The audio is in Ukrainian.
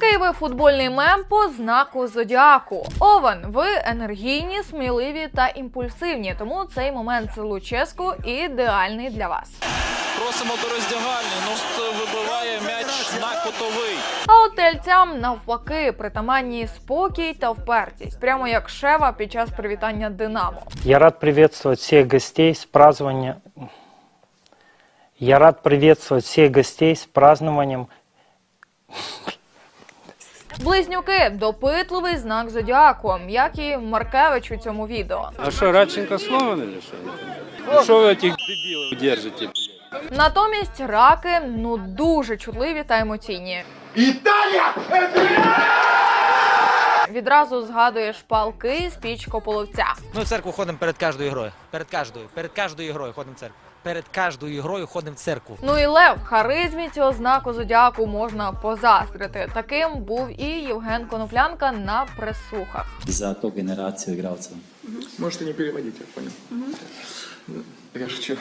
Який ви футбольний мем по знаку зодіаку? Овен, ви енергійні, сміливі та імпульсивні, тому цей момент з Луческу ідеальний для вас. Просимо до роздягальні. Ну вибиває м'яч на кутовий. А от тельцям навпаки притаманні спокій та впертість, прямо як Шева під час привітання Динамо. Я рад приветствовать всех гостей с празднованием. Я рад приветствовать всех гостей с празднованием. Близнюки допитливий знак зодіаку, як і Маркевич у цьому відео. А що Радченко сломан не что? Що ви тих дебілів держите? Натомість раки ну дуже чутливі та емоційні. Відразу згадуєш палки з пічко половця. Ми в церкву ходимо перед кожною грою. Перед кожною, перед кожною грою ходимо в церкву. Перед кожною грою ходимо в церкву. Ну і лев, харизмі цього знаку зодіаку можна позаздрити. Таким був і Євген Коноплянка на пресухах. за ту генерацію гравців. Можете не переводить, я понял. Я шучу.